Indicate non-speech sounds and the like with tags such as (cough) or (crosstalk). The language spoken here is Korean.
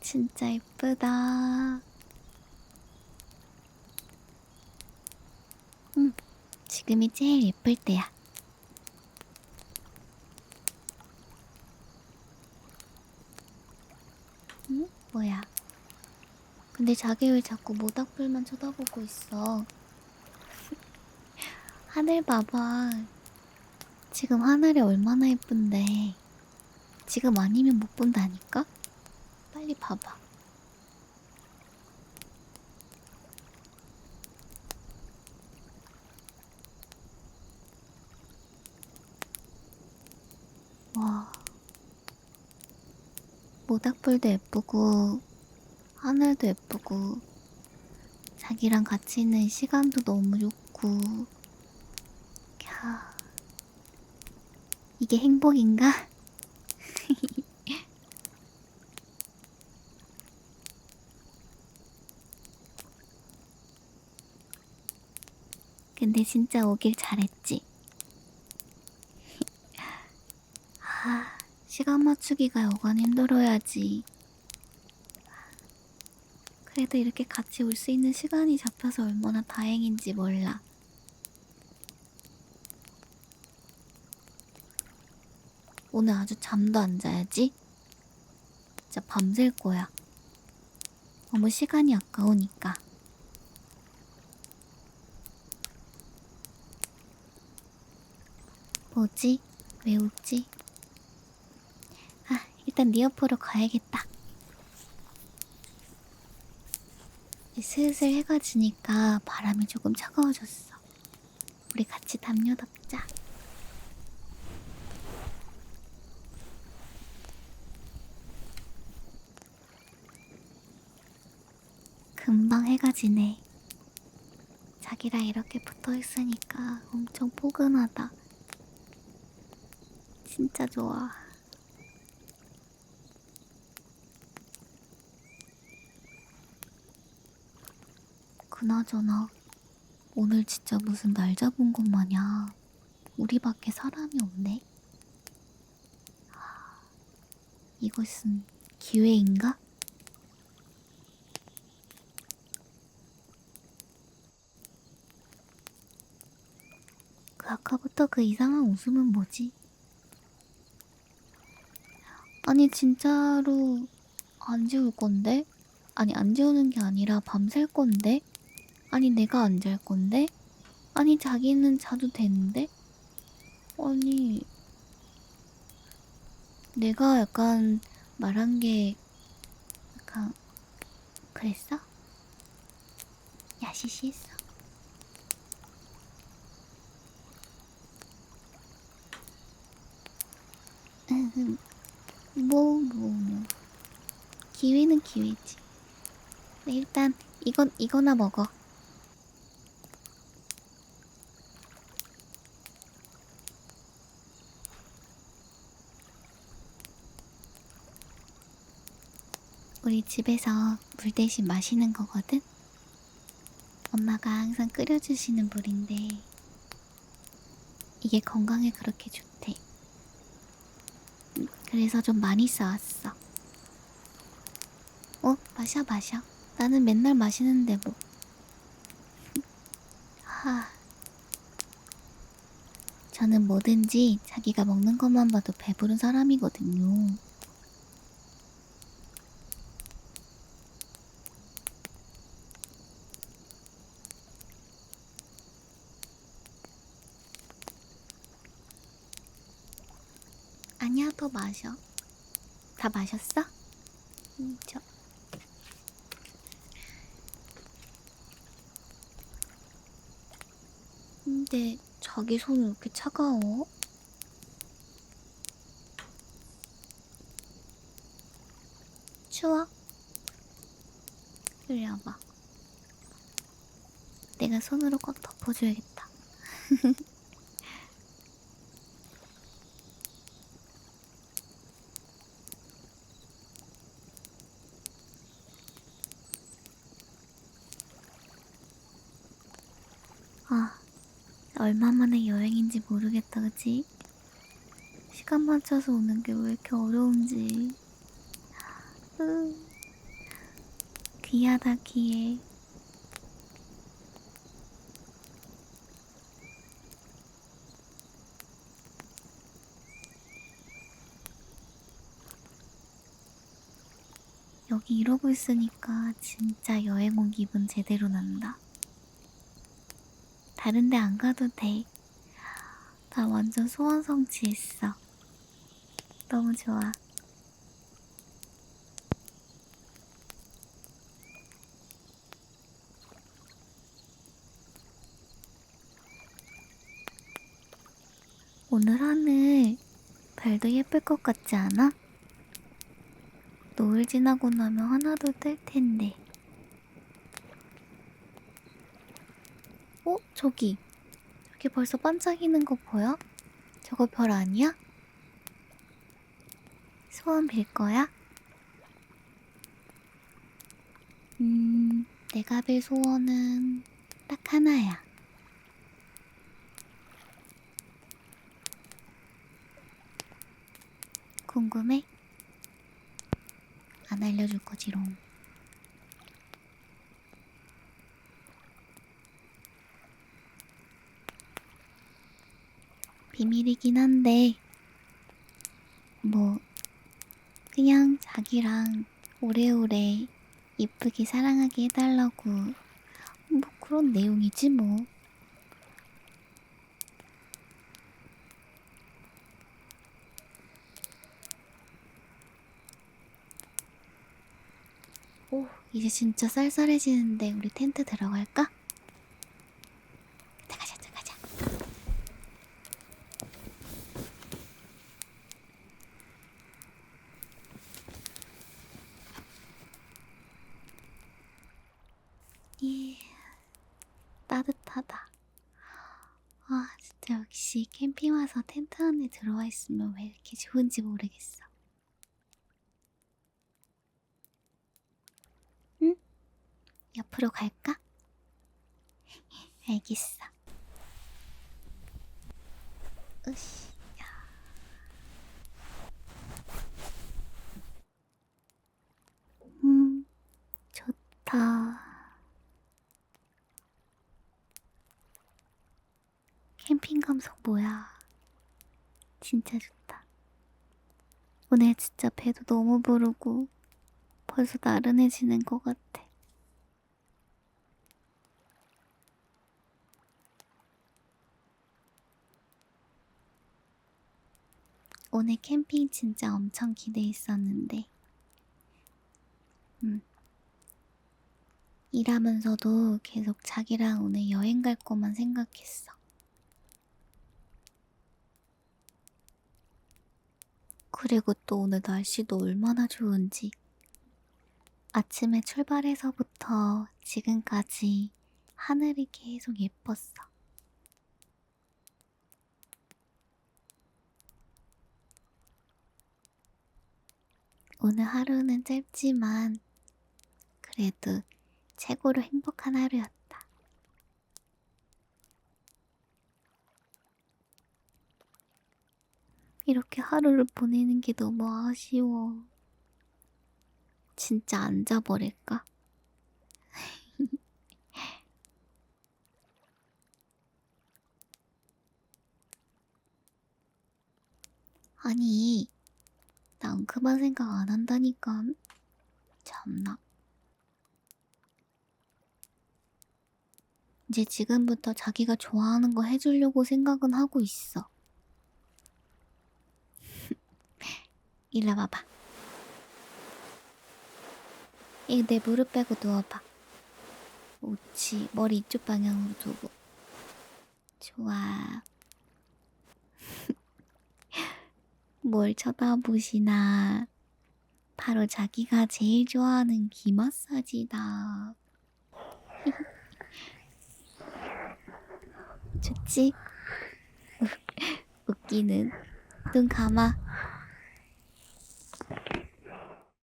진짜 예쁘다. 응, 지금이 제일 예쁠 때야. 응? 뭐야? 근데 자기 왜 자꾸 모닥불만 쳐다보고 있어? (laughs) 하늘 봐봐. 지금 하늘이 얼마나 예쁜데. 지금 아니면 못 본다니까? 빨리 봐봐. 와. 모닥불도 예쁘고, 하늘도 예쁘고, 자기랑 같이 있는 시간도 너무 좋고, 캬. 이게 행복인가? (laughs) 근데 진짜 오길 잘했지. (laughs) 아, 시간 맞추기가 여간 힘들어야지. 그래도 이렇게 같이 올 수 있는 시간이 잡혀서 얼마나 다행인지 몰라. 오늘 아주 잠도 안 자야지. 진짜 밤샐 거야. 너무 시간이 아까우니까. 뭐지? 왜 웃지? 아, 일단 네 옆으로 가야겠다. 슬슬 해가 지니까 바람이 조금 차가워졌어. 우리 같이 담요 덮자. 금방 해가 지네. 자기랑 이렇게 붙어 있으니까 엄청 포근하다. 진짜 좋아. 그나저나 오늘 진짜 무슨 날 잡은 것 마냥 우리 밖에 사람이 없네. 하, 이것은 기회인가? 그 아까부터 그 이상한 웃음은 뭐지? 아니 진짜로 안 지울 건데? 아니 안 지우는 게 아니라 밤샐 건데? 아니 내가 안 잘 건데? 아니 자기는 자도 되는데? 아니 내가 약간 말한 게 약간 그랬어? 야시시했어? 음, 뭐, 뭐, 뭐. 기회는 기회지. 네, 일단, 이건, 이거나 먹어. 우리 집에서 물 대신 마시는 거거든? 엄마가 항상 끓여주시는 물인데, 이게 건강에 그렇게 좋대. 그래서 좀 많이 싸왔어. 어, 마셔, 마셔. 나는 맨날 마시는데 뭐. 하. 저는 뭐든지 자기가 먹는 것만 봐도 배부른 사람이거든요. 마셔. 다 마셨어? 음, 저. 근데 자기 손왜 이렇게 차가워? 추워? 이리 와봐. 내가 손으로 꽉 덮어줘야겠다. (laughs) 얼마 만에 여행인지 모르겠다, 그치? 시간 맞춰서 오는 게 왜 이렇게 어려운지. 으, 미안하기에. 여기 이러고 있으니까 진짜 여행 온 기분 제대로 난다. 다른 데 안 가도 돼. 나 완전 소원 성취했어. 너무 좋아. 오늘 하늘 별도 예쁠 것 같지 않아? 노을 지나고 나면 하나도 뜰 텐데. 어? 저기. 저기 벌써 반짝이는 거 보여? 저거 별 아니야? 소원 빌 거야? 음, 내가 빌 소원은 딱 하나야. 궁금해? 안 알려줄 거지롱. 비밀이긴 한데, 뭐, 그냥 자기랑 오래오래 이쁘게 사랑하게 해달라고, 뭐 그런 내용이지 뭐. 오, 이제 진짜 쌀쌀해지는데 우리 텐트 들어갈까? 들어가자, 들어가자. 예, 따뜻 하다. 아, 진짜 역시 캠핑 와서 텐트 안에 들어와 있으면 왜 이렇게 좋은지 모르겠어. 응? 옆으로 갈까? (laughs) 알겠어. 으쌰. 음, 좋다. 캠핑 감성 뭐야. 진짜 좋다. 오늘 진짜 배도 너무 부르고 벌써 나른해지는 것 같아. 오늘 캠핑 진짜 엄청 기대했었는데, 음. 일하면서도 계속 자기랑 오늘 여행 갈 거만 생각했어. 그리고 또 오늘 날씨도 얼마나 좋은지. 아침에 출발해서부터 지금까지 하늘이 계속 예뻤어. 오늘 하루는 짧지만 그래도 최고로 행복한 하루였다. 이렇게 하루를 보내는 게 너무 아쉬워. 진짜 안 자버릴까? (laughs) 아니, 난 그만 생각 안 한다니까. 참나. 이제 지금부터 자기가 좋아하는 거 해주려고 생각은 하고 있어. 일로 와봐. 이거 내 무릎 빼고 누워봐. 옳지. 머리 이쪽 방향으로 두고. 좋아. (laughs) 뭘 쳐다보시나. 바로 자기가 제일 좋아하는 귀 마사지다. (laughs) 좋지? (laughs) 웃기는. 눈 감아.